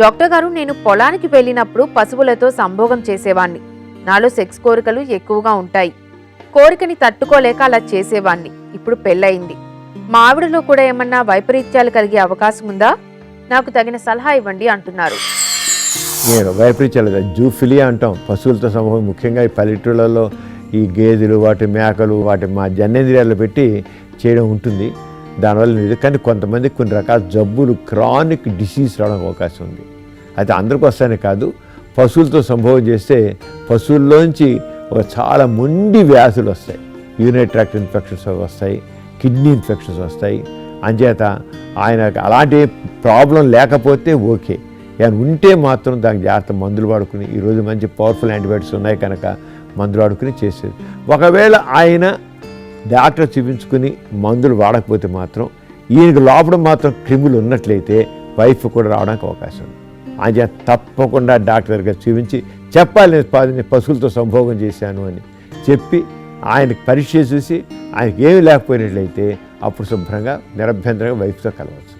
Doctor గారు నేను పొలానికి వెళ్ళినప్పుడు పశువులతో సంభోగం చేసేవాణ్ణి. నాలో సెక్స్ కోరికలు ఎక్కువగా ఉంటాయి. కోరికని తట్టుకోలేక అలా చేసేవాణ్ణి. ఇప్పుడు పెళ్ళయింది. మా ఆవిడలో కూడా ఏమన్నా వైపరీత్యాలు కలిగే అవకాశం ఉందా? నాకు తగిన సలహా ఇవ్వండి అంటున్నారు. నేను వైపరీత్యాలు జూఫిలియా అంటాం. పశువులతో సమూహం ముఖ్యంగా ఈ పల్లెటూళ్ళలో ఈ గేదెలు వాటి మేకలు వాటి మా జనేంద్రియాలు పెట్టి చేయడం ఉంటుంది. దానివల్ల కానీ కొంతమంది కొన్ని రకాల జబ్బులు క్రానిక్ డిసీజ్ రావడానికి అవకాశం ఉంది. అయితే అందరికి వస్తాయని కాదు పశువులతో సంభవం చేస్తే పశువుల్లోంచి ఒక చాలా మొండి వ్యాధులు వస్తాయి. యూరినరీ ట్రాక్ట్ ఇన్ఫెక్షన్స్ వస్తాయి కిడ్నీ ఇన్ఫెక్షన్స్ వస్తాయి. అంచేత ఆయన అలాంటి ప్రాబ్లం లేకపోతే ఓకే. ఆయన ఉంటే మాత్రం దానికి జాగ్రత్త మందులు వాడుకుని ఈరోజు మంచి పవర్ఫుల్ యాంటీబయాటిక్స్ ఉన్నాయి కనుక మందులు వాడుకుని చేసేది. ఒకవేళ ఆయన డాక్టర్ చూపించుకుని మందులు వాడకపోతే మాత్రం ఈయనకు లోపల మాత్రం క్రిములు ఉన్నట్లయితే వైఫ్ కూడా రావడానికి అవకాశం ఉంది. ఆయన తప్పకుండా డాక్టర్ దగ్గర చూపించి చెప్పాలి నేను పశువులతో సంభోగం చేశాను అని చెప్పి ఆయనకి పరీక్ష చూసి ఆయనకి ఏమి లేకపోయినట్లయితే అప్పుడు శుభ్రంగా నిరభ్యంతరంగా వైఫ్తో కలవచ్చు.